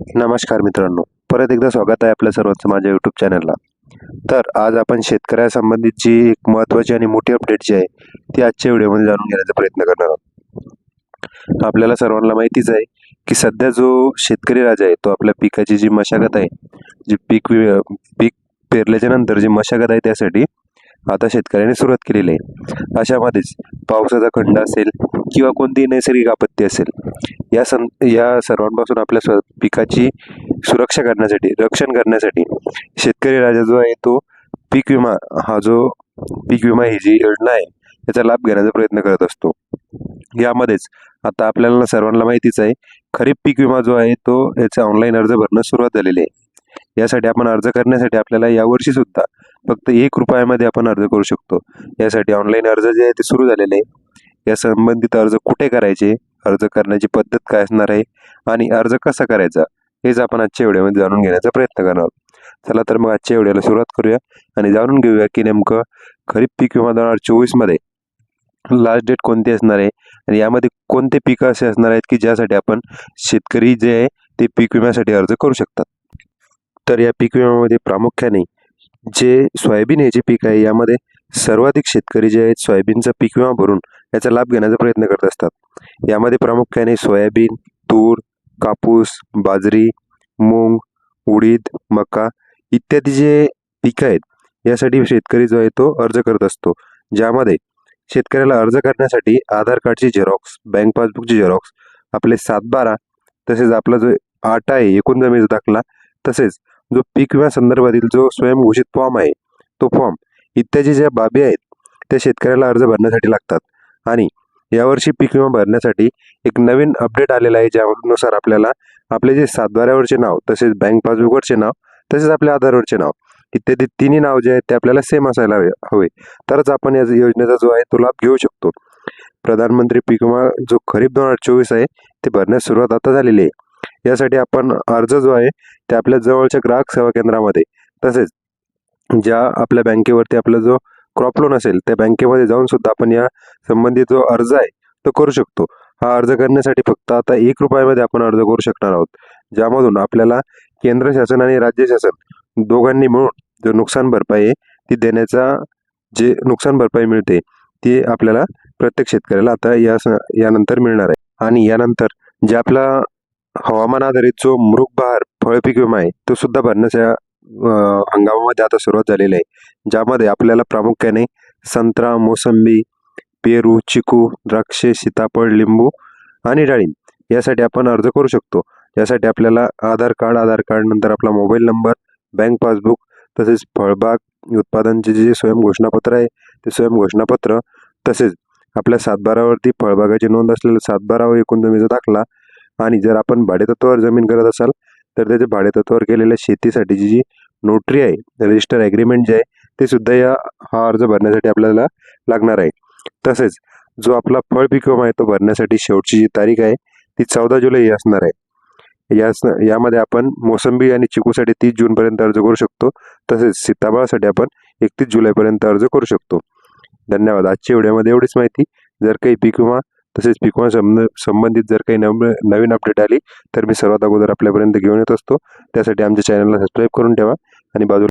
नमस्कार मित्रांनो. परत एकदा स्वागत आहे आपल्या सर्वांचं माझ्या यूट्यूब चॅनलला तर आज आपण शेतकऱ्यासंबंधित जी एक महत्त्वाची आणि मोठी अपडेट जी आहे ती आजच्या व्हिडिओमध्ये जाणून घेण्याचा प्रयत्न करणार आहोत. आपल्याला सर्वांना माहितीच आहे की सध्या जो शेतकरी राजा आहे तो आपल्या पिकाची जी मशागत आहे जी पीक वि- पीक पेरल्याच्या नंतर जी मशागत आहे त्यासाठी आता शेतकऱ्याने सुरुवात केलेली आहे. अशामध्येच पावसाचा खंड असेल किंवा कोणतीही नैसर्गिक आपत्ती असेल या सं या सर्वांपासून आपल्या स्व पिकाची सुरक्षा करण्यासाठी रक्षण करण्यासाठी शेतकरी राजा जो आहे तो पीक विमा हा जो पीक विमा ही जी योजना आहे त्याचा लाभ घेण्याचा प्रयत्न करत असतो. यामध्येच आता आपल्याला सर्वांना माहितीच आहे खरीप पीक विमा जो आहे तो याचा ऑनलाईन अर्ज भरणं सुरुवात झालेली आहे. यासाठी आपण अर्ज करण्यासाठी आपल्याला यावर्षी सुद्धा फक्त एक रुपयामध्ये आपण अर्ज करू शकतो. यासाठी ऑनलाईन अर्ज जे आहे ते सुरू झालेले आहे. या संबंधित अर्ज कुठे करायचे अर्ज करण्याची पद्धत काय असणार आहे आणि अर्ज कसा करायचा हेच आपण आजच्या व्हिडिओमध्ये जाणून घेण्याचा प्रयत्न करणार आहोत. चला तर मग आजच्या व्हिडिओला सुरुवात करूया आणि जाणून घेऊया की नेमकं खरीप पीक विमा दोन हजार चोवीसमध्ये लास्ट डेट कोणती असणार आहे आणि यामध्ये कोणते पिकं असे असणार आहेत की ज्यासाठी आपण शेतकरी जे आहे ते पीक विम्यासाठी अर्ज करू शकतात. तर या पीक विम्यामध्ये प्रामुख्याने जे सोयाबीन हे जे पीक आहे यामध्ये सर्वाधिक शेतकरी जे आहेत सोयाबीनचा पीक विमा भरून याचा लाभ घेण्याचा प्रयत्न करत असतात. यामध्ये प्रामुख्याने सोयाबीन तूर कापूस बाजरी मूग उडीद मका इत्यादी जे पिकं आहेत यासाठी शेतकरी जो आहे तो अर्ज करत असतो. ज्यामध्ये शेतकऱ्याला अर्ज करण्यासाठी आधार कार्डची झेरॉक्स बँक पासबुकची झेरॉक्स आपले सातबारा तसेच आपला जो आटा आहे एकूण जमिनीचा दाखला तसेच जो पीक विमा संदर्भातील जो स्वयंघोषित फॉर्म आहे तो फॉर्म इत्यादी ज्या बाबी आहेत त्या शेतकऱ्याला अर्ज भरण्यासाठी लागतात. आणि यावर्षी पीक विमा भरण्यासाठी एक नवीन अपडेट आलेला आहे ज्यानुसार आपल्याला आपले जे सातबाऱ्यावरचे नाव तसेच बँक पासबुकवरचे नाव तसेच आपल्या आधारवरचे नाव इत्यादी तिन्ही नाव जे आहेत ते आपल्याला सेम असायला हवे हवे. तरच आपण या योजनेचा जो आहे तो लाभ घेऊ शकतो. प्रधानमंत्री पीक विमा जो खरीप दोन हजार चोवीस आहे ते भरण्यास सुरुवात आता झालेली आहे. यासाठी आपण अर्ज जो आहे ते आपल्या जवळच्या ग्राहक सेवा केंद्रामध्ये तसेच ज्या आपल्या बँकेवरती आपला जो क्रॉप लोन असेल त्या बँकेमध्ये जाऊन सुद्धा आपण या संबंधित जो अर्ज आहे तो करू शकतो. हा अर्ज करण्यासाठी फक्त आता एक रुपयामध्ये आपण अर्ज करू शकणार आहोत. ज्यामधून आपल्याला केंद्र शासन आणि राज्य शासन दोघांनी मिळून जो नुकसान भरपाई आहे ती देण्याचा जे नुकसान भरपाई मिळते ती आपल्याला प्रत्येक शेतकऱ्याला आता या यानंतर मिळणार आहे. आणि यानंतर जे आपला हवामान आधारित जो मृग बहार फळपीक विमा आहे तो सुद्धा भरण्याच्या हंगामामध्ये आता सुरुवात झालेली आहे ज्यामध्ये आपल्याला प्रामुख्याने संत्रा मोसंबी पेरू चिकू द्राक्षे सीताफळ लिंबू आणि डाळिंब यासाठी आपण अर्ज करू शकतो. यासाठी आपल्याला आधार कार्ड आधार कार्ड नंतर आपला मोबाईल नंबर बँक पासबुक तसेच फळबाग उत्पादनचे जे स्वयंघोषणापत्र आहे ते स्वयंघोषणापत्र तसेच आपल्या सातबारावरती फळबागाची नोंद असलेलं सातबारा व एकूण जमिनीचा दाखला आणि जर आपण भाडेतत्वावर जमीन करत असाल तर त्याचे भाडेतत्वावर केलेल्या शेतीसाठीची जी नोटरी आहे रजिस्टर ॲग्रीमेंट जे आहे ते सुद्धा या हा अर्ज भरण्यासाठी आपल्याला लागणार आहे. तसेच जो आपला फळ पीक विमा आहे तो भरण्यासाठी शेवटची जी तारीख आहे ती चौदा जुलै ही असणार आहे. यास यामध्ये आपण मोसंबी आणि चिकूसाठी तीस जूनपर्यंत अर्ज करू शकतो. तसेच सीताफळासाठी आपण एकतीस जुलैपर्यंत अर्ज करू शकतो. धन्यवाद. आजच्या व्हिडिओमध्ये एवढीच माहिती. जर काही पीक विमा तसेच पीक विमा संबंध संबंधित जर काही नव नवीन अपडेट आली तर मी सर्वात अगोदर आपल्यापर्यंत घेऊन येत असतो. त्यासाठी आमच्या चॅनलला सबस्क्राईब करून ठेवा. आणि बाजूला